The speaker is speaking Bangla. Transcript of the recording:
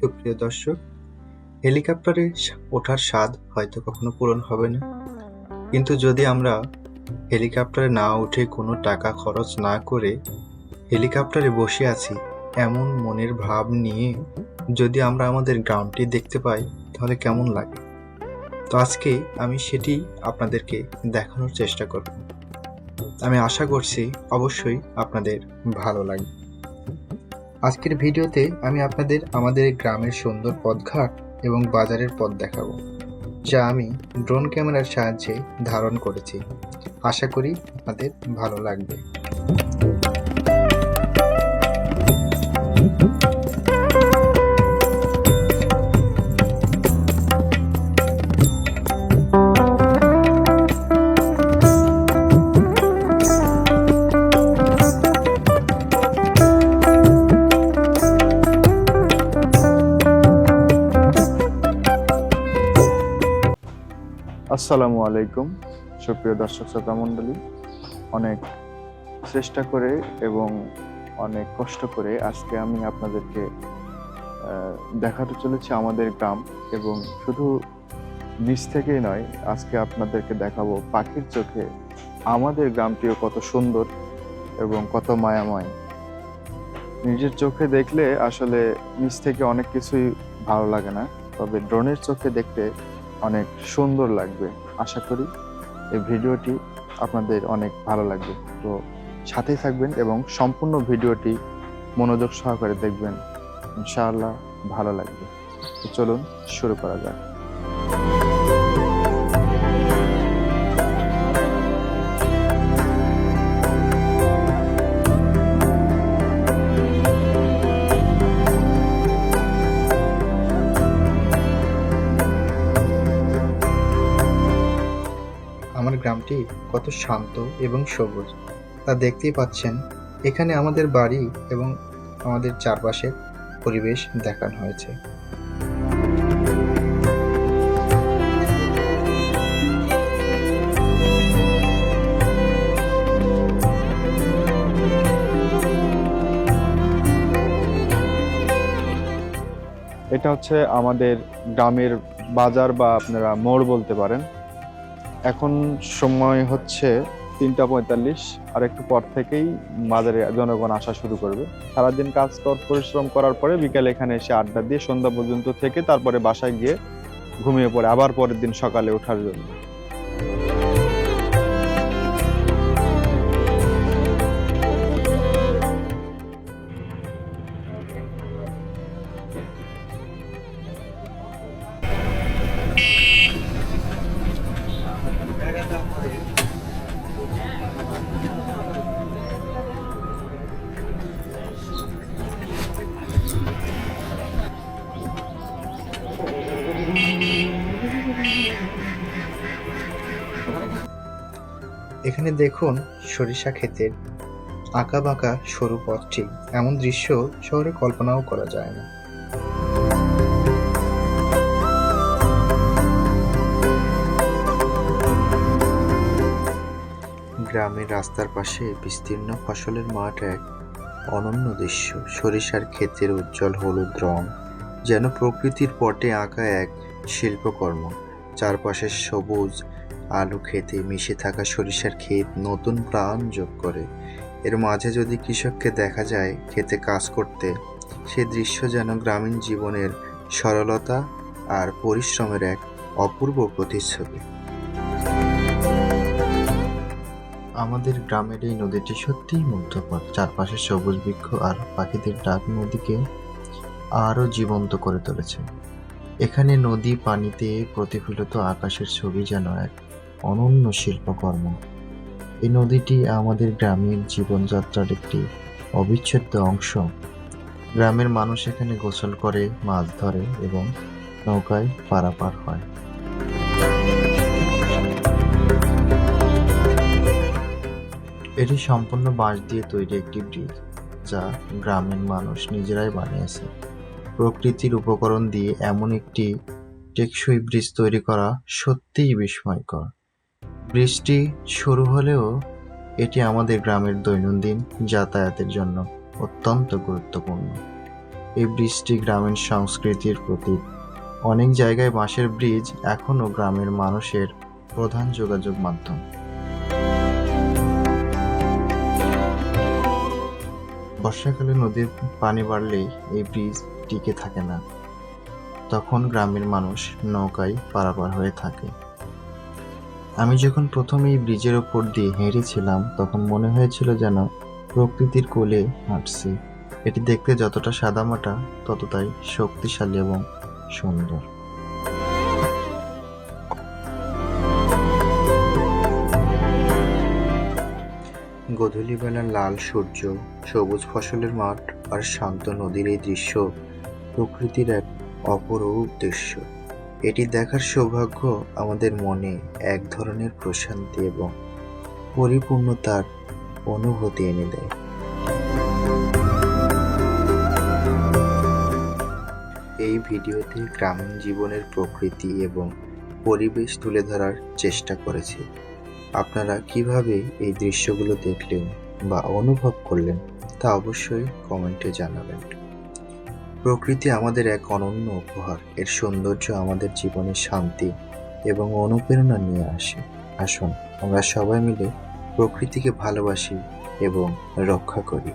সুপ্রিয় দর্শক, হেলিকপ্টারে ওঠার স্বাদ হয়তো কখনো পূরণ হবে না। কিন্তু যদি আমরা হেলিকপ্টারে না উঠে কোনো টাকা খরচ না করে হেলিকপ্টারে বসে আছি, এমন মনের ভাব নিয়ে যদি আমরা আমাদের গ্রামটি দেখতে পাই, তাহলে কেমন লাগে? তো আজকে আমি সেটি আপনাদেরকে দেখানোর চেষ্টা করব। আমি আশা করছি অবশ্যই আপনাদের ভালো লাগবে। আজকের ভিডিওতে আমি আপনাদের আমাদের গ্রামের সুন্দর পথঘাট এবং বাজারের পথ দেখাবো, যা আমি ড্রোন ক্যামেরার সাহায্যে ধারণ করেছি। আশা করি আপনাদের ভালো লাগবে। আসসালামু আলাইকুম। সুপ্রিয় দর্শক শ্রোতা মণ্ডলী, অনেক চেষ্টা করে এবং অনেক কষ্ট করে আজকে আমি আপনাদেরকে দেখাতে চলেছি আমাদের গ্রাম এবং শুধু নিচ থেকেই নয়, আজকে আপনাদেরকে দেখাবো পাখির চোখে আমাদের গ্রামটিও কত সুন্দর এবং কত মায়াময়। নিজের চোখে দেখলে আসলে নিচ থেকে অনেক কিছুই ভালো লাগে না, তবে ড্রোনের চোখে দেখতে অনেক সুন্দর লাগবে। আশা করি এই ভিডিওটি আপনাদের অনেক ভালো লাগবে। তো সাথেই থাকবেন এবং সম্পূর্ণ ভিডিওটি মনোযোগ সহকারে দেখবেন। ইনশাআল্লাহ ভালো লাগবে। চলুন শুরু করা যাক। গ্রামটি কত শান্ত এবং সবুজ, তা দেখতেই পাচ্ছেন এখানে আমাদের বাড়ি এবং আমাদের চারপাশের পরিবেশ দেখানো হয়েছে। এটা হচ্ছে আমাদের গ্রামের বাজার বা আপনারা মোড় বলতে পারেন। এখন সময় হচ্ছে তিনটা পঁয়তাল্লিশ, আর একটু পর থেকেই বাজারে জনগণ আসা শুরু করবে। সারাদিন কাজ কর, পরিশ্রম করার পরে বিকালে এখানে এসে আড্ডা দিয়ে সন্ধ্যা পর্যন্ত থেকে তারপরে বাসায় গিয়ে ঘুমিয়ে পড়ে, আবার পরের দিন সকালে ওঠার জন্য। এখানে দেখুন সরিষা ক্ষেতের আঁকা বাঁকা সরু পথটি। এমন দৃশ্য শহরে কল্পনাও করা যায় না। গ্রামের রাস্তার পাশে বিস্তীর্ণ ফসলের মাঠ এক অনন্য দৃশ্য। সরিষার ক্ষেতের উজ্জ্বল হলুদ রং, যেন প্রকৃতির পটে আঁকা এক শিল্পকর্ম। চারপাশে সবুজ আলু খেতে মিশে থাকা সরিষার ক্ষেত নতুন প্রাণ যোগ করে। এর মাঝে যদি কৃষককে দেখা যায় খেতে কাজ করতে, সে দৃশ্য যেন গ্রামীণ জীবনের সরলতা আর পরিশ্রমের এক অপূর্ব প্রতিচ্ছবি। আমাদের গ্রামের এই নদীটি সত্যিই মুগ্ধকর। চারপাশে সবুজ বৃক্ষ আর পাখিদের ডাক নদীকে আরও জীবন্ত করে তুলেছে। এখানে নদী পানিতে প্রতিফলিত আকাশের ছবি যেন এক অনন্য শিল্পকর্ম। এই নদীটি আমাদের গ্রামের জীবনযাত্রার একটি অবিচ্ছেদ্য অংশ। গ্রামের মানুষ এখানে গোসল করে, মাছ ধরে এবং নৌকায় পারাপার হয়। এটি সম্পূর্ণ বাঁশ দিয়ে তৈরি একটি ব্রিজ, যা গ্রামের মানুষ নিজেরাই বানিয়েছে। প্রকৃতির উপকরণ দিয়ে এমন একটি টেকসই ব্রিজ তৈরি করা সত্যিই বিস্ময়কর। বৃষ্টি শুরু হলেও এটি আমাদের গ্রামের দৈনন্দিন যাতায়াতের জন্য অত্যন্ত গুরুত্বপূর্ণ। এই ব্রিজটি গ্রামীণ সংস্কৃতির প্রতীক। অনেক জায়গায় বাঁশের ব্রিজ এখনও গ্রামের মানুষের প্রধান যোগাযোগ মাধ্যম। বর্ষাকালে নদীর পানি বাড়লেই এই ব্রিজ টিকে থাকে না। তখন গ্রামের মানুষ নৌকায় পারাপার হয়ে থাকে। আমি যখন প্রথম এই ব্রিজের ওপর দিয়ে হেঁটেছিলাম, তখন মনে হয়েছিল যেন প্রকৃতির কোলে হাঁটছি। এটি দেখতে যতটা সাদামাটা, ততটাই শক্তিশালী এবং সুন্দর। গধূলিবেলা লাল সূর্য, সবুজ ফসলের মাঠ আর শান্ত নদীর এই দৃশ্য প্রকৃতির এক অপরূপ দৃশ্য। এটি দেখার সৌভাগ্য আমাদের মনে এক ধরনের প্রশান্তি এবং পরিপূর্ণতার অনুভূতি এনে দেয়। এই ভিডিওতে গ্রামীণ জীবনের প্রকৃতি এবং পরিবেশ তুলে ধরার চেষ্টা করেছি। আপনারা কীভাবে এই দৃশ্যগুলো দেখলেন বা অনুভব করলেন তা অবশ্যই কমেন্টে জানাবেন। প্রকৃতি আমাদের এক অনন্য উপহার। এর সৌন্দর্য আমাদের জীবনে শান্তি এবং অনুপ্রেরণা নিয়ে আসে। আসুন, আমরা সবাই মিলে প্রকৃতিকে ভালোবাসি এবং রক্ষা করি।